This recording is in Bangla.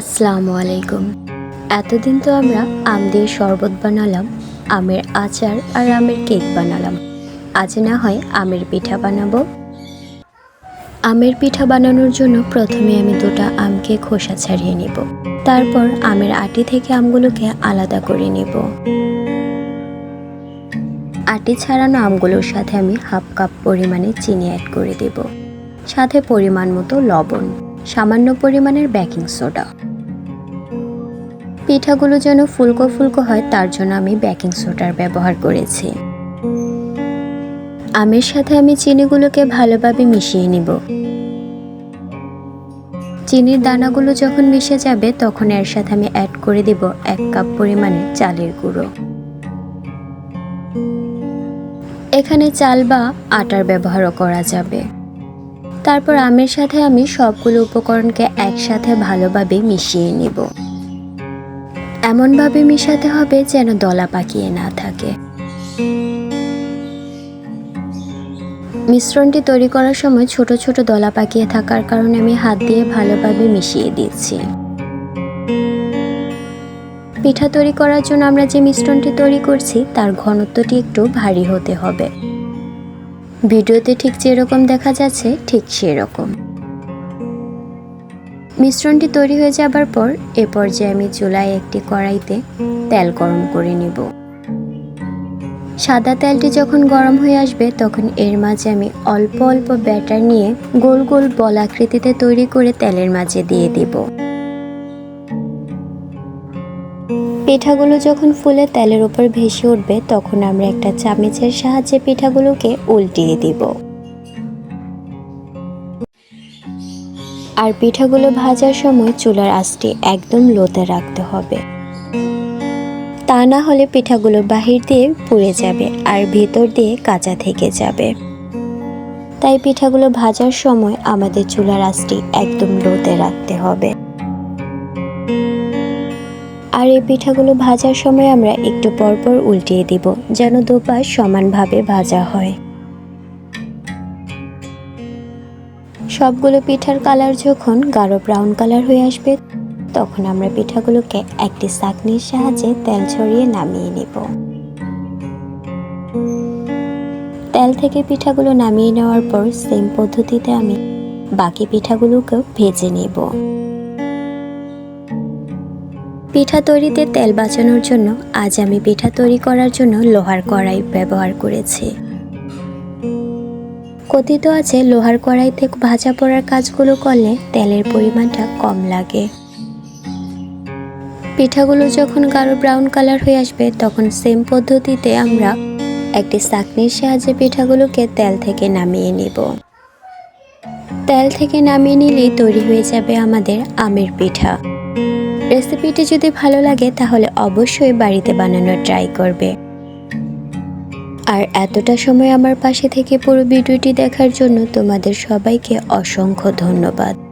আসসালামু আলাইকুম এতদিন তো আমরা আম দিয়ে শরবত বানালাম, আমের আচার আর আমের কেক বানালাম। আজ না হয় আমের পিঠা বানাবো। আমের পিঠা বানানোর জন্য প্রথমে আমি দুটো আমকে খোসা ছাড়িয়ে নিব। তারপর আমের আটি থেকে আমগুলোকে আলাদা করে নেব। আটি ছাড়ানো আমগুলোর সাথে আমি হাফ কাপ পরিমাণে চিনি অ্যাড করে দেব। সাথে পরিমাণ মতো লবণ, সামান্য পরিমাণের বেকিং সোডা পিঠাগুলো যেন ফুলকো ফুলকো হয়, তার জন্য আমি বেকিং সোডার ব্যবহার করেছি। আমের সাথে আমি চিনিগুলোকে ভালোভাবে মিশিয়ে নিব। চিনির দানাগুলো যখন মিশে যাবে, তখন এর সাথে আমি অ্যাড করে দিব এক কাপ পরিমাণে চালের গুঁড়ো। এখানে চাল বা আটার ব্যবহারও করা যাবে। তারপর আমের সাথে আমি সবগুলো উপকরণকে একসাথে ভালোভাবে মিশিয়ে নিব। এমনভাবে মিশাতে হবে যেন দলা পাকিয়ে না থাকে। মিশ্রণটি তৈরি করার সময় ছোট ছোট দলা পাকিয়ে থাকার কারণে আমি হাত দিয়ে ভালোভাবে মিশিয়ে দিচ্ছি। পিঠা তৈরি করার জন্য আমরা যে মিশ্রণটি তৈরি করছি, তার ঘনত্বটি একটু ভারী হতে হবে। ভিডিওতে ঠিক যেরকম দেখা যাচ্ছে, ঠিক সেরকম। মিশ্রণটি তৈরি হয়ে যাবার পর এ পর্যায়ে আমি চুলায় একটি কড়াইতে তেল গরম করে নিব। সাদা তেলটি যখন গরম হয়ে আসবে, তখন এর মাঝে আমি অল্প অল্প ব্যাটার নিয়ে গোল গোল বল আকৃতিতে তৈরি করে তেলের মাঝে দিয়ে দিব। পিঠাগুলো যখন ফুলে তেলের উপর ভেসে উঠবে, তখন আমরা একটা চামচের সাহায্যে পিঠাগুলোকে উল্টিয়ে দিব। আর পিঠাগুলো ভাজার সময় চুলার আঁচটি একদম লোতে রাখতে হবে। তা না হলে পিঠাগুলো বাহির দিয়ে পুড়ে যাবে আর ভেতর দিয়ে কাঁচা থেকে যাবে। তাই পিঠাগুলো ভাজার সময় আমাদের চুলার আঁচটি একদম লোতে রাখতে হবে। আর এই পিঠাগুলো ভাজার সময় আমরা একটু পরপর উল্টিয়ে দিব যেন দুপাশ সমানভাবে ভাজা হয়। সবগুলো পিঠার কালার যখন গাঢ় ব্রাউন কালার হয়ে আসবে, তখন আমরা পিঠাগুলোকে একটি চাকনির সাহায্যে তেল ছড়িয়ে নামিয়ে নেব। তেল থেকে পিঠাগুলো নামিয়ে নেওয়ার পর সেম পদ্ধতিতে আমি বাকি পিঠাগুলোকেও ভেজে নেব। পিঠা তৈরিতে তেল বাঁচানোর জন্য আজ আমি পিঠা তৈরি করার জন্য লোহার কড়াই ব্যবহার করেছি। কথিত আছে, লোহার কড়াইতে ভাজা পোড়ার কাজগুলো করলে তেলের পরিমাণটা কম লাগে। পিঠাগুলো যখন গাঢ় ব্রাউন কালার হয়ে আসবে, তখন সেম পদ্ধতিতে আমরা একটি চাকনির সাহায্যে পিঠাগুলোকে তেল থেকে নামিয়ে নিব। তেল থেকে নামিয়ে নিলেই তৈরি হয়ে যাবে আমাদের আমের পিঠা। রেসিপিটি যদি ভালো লাগে, তাহলে অবশ্যই বাড়িতে বানানোর ট্রাই করবে। আর এতটা সময় আমার পাশে থেকে পুরো ভিডিওটি দেখার জন্য তোমাদের সবাইকে অসংখ্য ধন্যবাদ।